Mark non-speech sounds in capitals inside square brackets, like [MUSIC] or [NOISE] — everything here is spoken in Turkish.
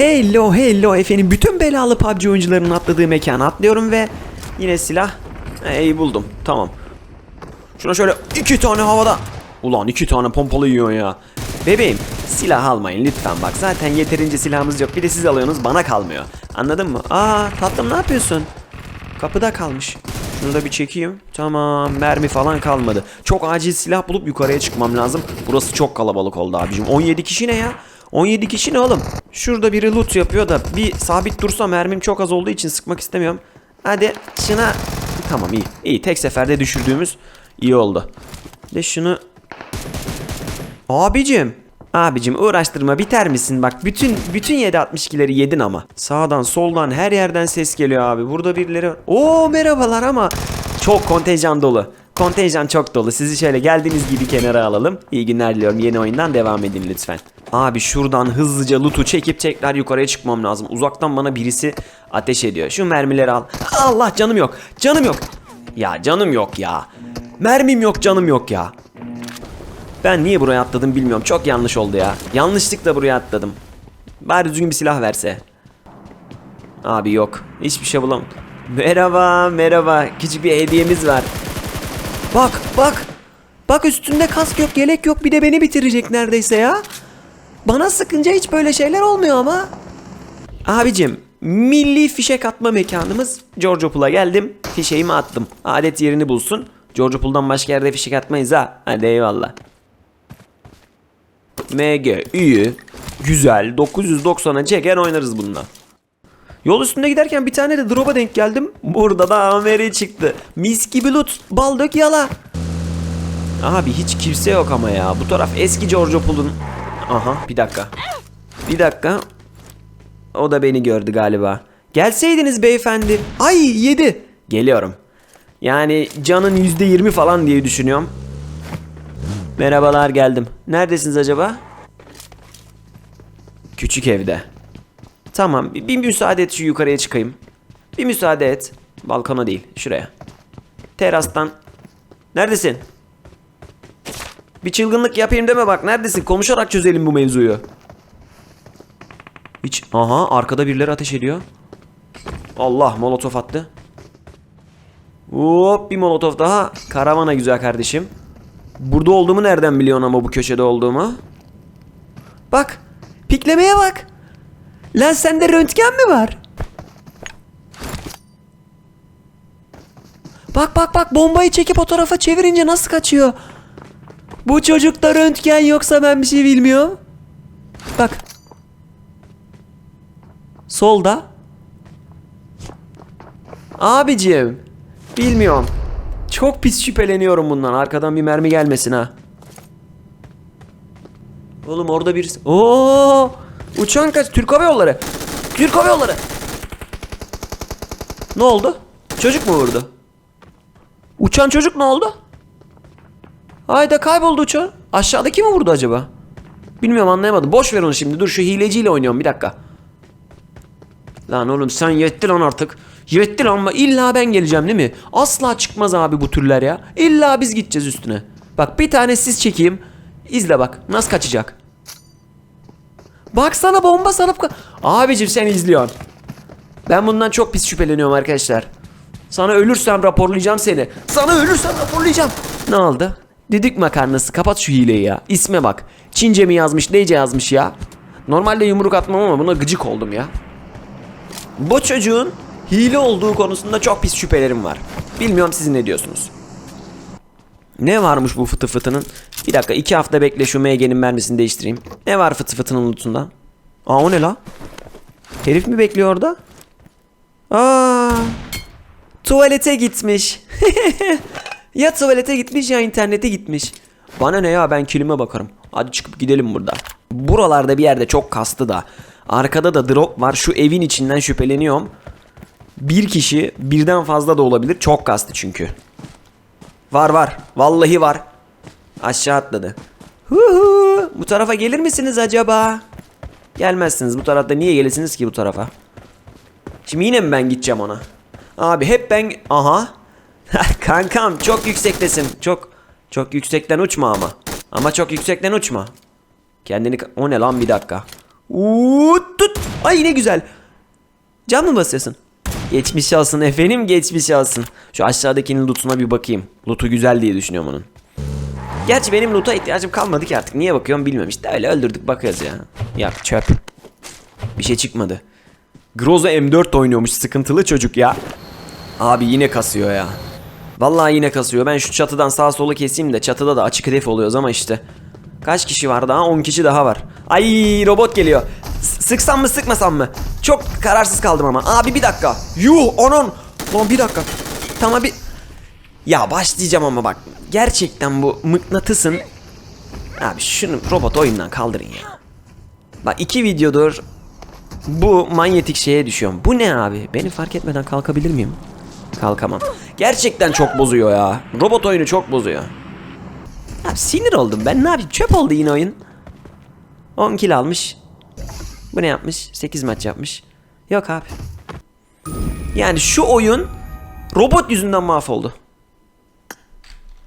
Hello hello efendim bütün belalı PUBG oyuncularının atladığı mekana atlıyorum ve yine silah Ey buldum tamam. Şuna şöyle iki tane havada. Ulan iki tane pompalı yiyor ya. Bebeğim silah almayın lütfen bak zaten yeterince silahımız yok bir de siz alıyorsunuz bana kalmıyor. Anladın mı? Aa tatlım ne yapıyorsun? Kapıda kalmış. Şunu da bir çekeyim. Tamam mermi falan kalmadı. Çok acil silah bulup yukarıya çıkmam lazım. Burası çok kalabalık oldu abicim. 17 kişi ne ya? 17 kişi ne oğlum? Şurada biri loot yapıyor da bir sabit dursa mermim çok az olduğu için sıkmak istemiyorum. Hadi şuna... Tamam iyi. İyi tek seferde düşürdüğümüz iyi oldu. De şunu... Abicim. Abicim uğraştırma biter misin? Bak bütün bütün 7.62'leri yedin ama. Sağdan soldan her yerden ses geliyor abi. Burada birileri var. Oo merhabalar ama çok kontenjan dolu. Kontenjan çok dolu. Sizi şöyle geldiğiniz gibi kenara alalım. İyi günler diliyorum. Yeni oyundan devam edin lütfen. Abi şuradan hızlıca loot'u çekip tekrar yukarıya çıkmam lazım. Uzaktan bana birisi ateş ediyor. Şu mermileri al. Allah canım yok. Canım yok. Ya canım yok ya. Mermim yok canım yok ya. Ben niye buraya atladım bilmiyorum. Çok yanlış oldu ya. Yanlışlıkla buraya atladım. Bari düzgün bir silah verse. Abi yok. Hiçbir şey bulam. Merhaba, merhaba. Küçük bir hediyemiz var. Bak, bak. Bak üstünde kask yok, yelek yok. Bir de beni bitirecek neredeyse ya. Bana sıkınca hiç böyle şeyler olmuyor ama. Abicim, milli fişek atma mekanımız George Pool'a geldim. Fişeğimi attım. Adet yerini bulsun. Pool'dan başka yerde fişek atmayız ha. Hadi eyvallah. MG iyi. Güzel. 990'a çeker oynarız bununla. Yol üstünde giderken bir tane de drop'a denk geldim. Burada da Ameri çıktı. Mis gibi loot. Bal dök yala. Abi hiç kimse yok ama ya. Bu taraf eski George Pool'un. Aha bir dakika. Bir dakika. O da beni gördü galiba. Gelseydiniz beyefendi. Ay yedi. Geliyorum. Yani canın %20 falan diye düşünüyorum. Merhabalar geldim. Neredesiniz acaba? Küçük evde. Tamam bir, bir müsaade et şu yukarıya çıkayım. Bir müsaade et. Balkona değil şuraya. Terastan. Neredesin? Bir çılgınlık yapayım deme bak neredesin? Konuşarak çözelim bu mevzuyu. Hiç aha arkada birileri ateş ediyor. Allah molotof attı. Hop bir molotof daha. Karavana güzel kardeşim. Burada olduğumu nereden biliyorsun ama bu köşede olduğumu? Bak. Piklemeye bak. Lan sende röntgen mi var? Bak bak bak bombayı çekip o tarafa çevirince nasıl kaçıyor? Bu çocukta röntgen yoksa ben bir şey bilmiyorum. Bak. Solda. Abicim. Bilmiyorum. Çok pis şüpheleniyorum bundan. Arkadan bir mermi gelmesin ha. Oğlum orada bir... Oo! Uçan kaç? Türk Hava Yolları. Türk Hava Yolları. Ne oldu? Çocuk mu vurdu? Uçan çocuk ne oldu? Hayda kayboldu uçağın. Aşağıdaki mi vurdu acaba? Bilmiyorum anlayamadım. Boş ver onu şimdi. Dur şu hileciyle oynuyorum bir dakika. Lan oğlum sen yetti lan artık. Yetti lan ama illa ben geleceğim değil mi? Asla çıkmaz abi bu türler ya. İlla biz gideceğiz üstüne. Bak bir tane siz çekeyim. İzle bak nasıl kaçacak. Baksana bomba sanıp ka- Abicim sen izliyorsun. Ben bundan çok pis şüpheleniyorum arkadaşlar. Sana ölürsem raporlayacağım seni. Sana ölürsem raporlayacağım. Ne oldu? Düdük makarnası kapat şu hileyi ya. İsme bak. Çince mi yazmış neyce yazmış ya. Normalde yumruk atmam ama buna gıcık oldum ya. Bu çocuğun hile olduğu konusunda çok pis şüphelerim var. Bilmiyorum siz ne diyorsunuz. Ne varmış bu fıtı fıtının? Bir dakika iki hafta bekle şu MG'nin mermisini değiştireyim. Ne var fıtı fıtının lootunda? Aa o ne la? Herif mi bekliyor orada? Aa, tuvalete gitmiş. [LAUGHS] ya tuvalete gitmiş ya internete gitmiş. Bana ne ya ben kilime bakarım. Hadi çıkıp gidelim burada. Buralarda bir yerde çok kastı da. Arkada da drop var. Şu evin içinden şüpheleniyorum. Bir kişi birden fazla da olabilir. Çok kastı çünkü. Var var. Vallahi var. Aşağı atladı. Huhu. Bu tarafa gelir misiniz acaba? Gelmezsiniz. Bu tarafta niye gelesiniz ki bu tarafa? Şimdi yine mi ben gideceğim ona? Abi hep ben... Aha. [LAUGHS] Kankam çok yüksektesin. Çok çok yüksekten uçma ama. Ama çok yüksekten uçma. Kendini... O ne lan bir dakika. Uuu, tut. Ay yine güzel. Cam mı basıyorsun? Geçmiş olsun efendim geçmiş olsun. Şu aşağıdakinin lootuna bir bakayım. Lootu güzel diye düşünüyorum onun. Gerçi benim loot'a ihtiyacım kalmadı ki artık. Niye bakıyorum bilmiyorum. İşte öyle öldürdük bakıyoruz ya. Ya çöp. Bir şey çıkmadı. Groza M4 oynuyormuş sıkıntılı çocuk ya. Abi yine kasıyor ya. Vallahi yine kasıyor. Ben şu çatıdan sağa sola keseyim de çatıda da açık hedef oluyoruz ama işte. Kaç kişi var daha? 10 kişi daha var. Ay robot geliyor. S- sıksam mı sıkmasam mı? Çok kararsız kaldım ama. Abi bir dakika. Yuh onun. Lan bir dakika. Tamam bir... Ya başlayacağım ama bak. Gerçekten bu mıknatısın. Abi şunu robot oyundan kaldırın ya. Bak iki videodur bu manyetik şeye düşüyorum. Bu ne abi? Beni fark etmeden kalkabilir miyim? Kalkamam. Gerçekten çok bozuyor ya. Robot oyunu çok bozuyor. Abi sinir oldum ben. Ne yapayım? Çöp oldu yine oyun. 10 kill almış. Bu ne yapmış? 8 maç yapmış. Yok abi. Yani şu oyun robot yüzünden mahvoldu.